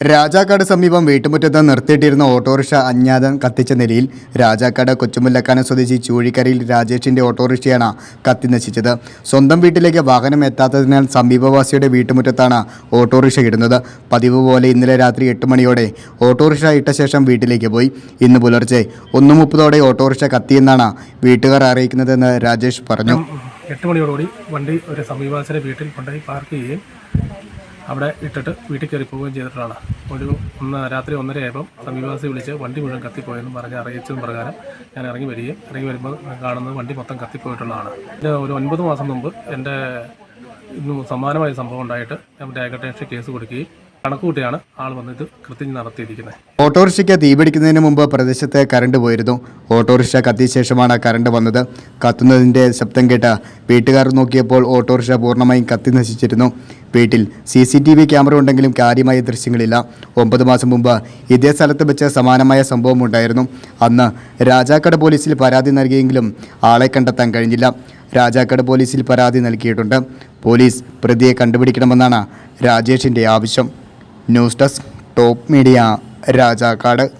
രാജാക്കാട് സമീപം വീട്ടുമുറ്റത്ത് നിർത്തിയിട്ടിരുന്ന ഓട്ടോറിക്ഷ അജ്ഞാതൻ കത്തിച്ച നിലയിൽ രാജാക്കാട് കൊച്ചുമുല്ലക്കാന സ്വദേശി ചൂഴിക്കരയിൽ രാജേഷിന്റെ ഓട്ടോറിക്ഷയാണ് കത്തി നശിച്ചത്. സ്വന്തം വീട്ടിലേക്ക് വാഹനം എത്താത്തതിനാൽ സമീപവാസിയുടെ വീട്ടുമുറ്റത്താണ് ഓട്ടോറിക്ഷ ഇടുന്നത്. പതിവ് പോലെ ഇന്നലെ രാത്രി എട്ട് മണിയോടെ ഓട്ടോറിക്ഷ ഇട്ട ശേഷം വീട്ടിലേക്ക് പോയി. ഇന്ന് പുലർച്ചെ ഒന്ന് മുപ്പതോടെ ഓട്ടോറിക്ഷ കത്തിയെന്നാണ് വീട്ടുകാർ അറിയിക്കുന്നതെന്ന് രാജേഷ് പറഞ്ഞു. എട്ട് മണിയോടുകൂടി വണ്ടി ഒരു സമീപവാസിയുടെ വീട്ടിൽ കൊണ്ടുപോയി പാർക്ക് ചെയ്യുകയും അവിടെ ഇട്ടിട്ട് വീട്ടിൽ കയറി പോവുകയും ചെയ്തിട്ടാണ് ഒരു ഒന്ന് രാത്രി ഒന്നരയായപ്പം സമീപവാസി വിളിച്ച് വണ്ടി മുഴുവൻ കത്തിപ്പോയെന്നും പറഞ്ഞ് അറിയിച്ചതും പ്രകാരം ഞാൻ ഇറങ്ങി വരികയും ഇറങ്ങി വരുമ്പോൾ കാണുന്നത് വണ്ടി മൊത്തം കത്തിപ്പോയിട്ടുള്ളതാണ്. ഇത് ഒരു ഒൻപത് മാസം മുമ്പ് എന്റെ സമാനമായ സംഭവം ഉണ്ടായിട്ട് ഞാൻ ഡയഗട്ടേഷൻ കേസ് കൊടുക്കുകയും കണക്കുകൂട്ടിയാണ് ആൾ വന്ന് ഇത് കൃത്യം നടത്തിയിരിക്കുന്നത്. ഓട്ടോറിക്ഷയ്ക്ക് തീപിടിക്കുന്നതിന് മുമ്പ് പ്രദേശത്തെ കറണ്ട് പോയിരുന്നു. ഓട്ടോറിക്ഷ കത്തിയ ശേഷമാണ് കറണ്ട് വന്നത്. കത്തുന്നതിന്റെ ശബ്ദം കേട്ട് വീട്ടുകാർ നോക്കിയപ്പോൾ ഓട്ടോറിക്ഷ പൂർണമായും കത്തി നശിച്ചിരുന്നു. വീട്ടിൽ C C T V camera ഉണ്ടെങ്കിലും കാര്യമായ ദൃശ്യങ്ങളില്ല. ഒമ്പത് മാസം മുമ്പ് ഇതേ സ്ഥലത്ത് വെച്ച് സമാനമായ സംഭവം ഉണ്ടായിരുന്നു. അന്ന് രാജാക്കട പോലീസിൽ പരാതി നൽകിയെങ്കിലും ആളെ കണ്ടെത്താൻ കഴിഞ്ഞില്ല. രാജാക്കട പോലീസിൽ പരാതി നൽകിയിട്ടുണ്ട്. പോലീസ് പ്രതിയെ കണ്ടുപിടിക്കണമെന്നാണ് രാജേഷിന്റെ ആവശ്യം. News desk top media Rajakkad.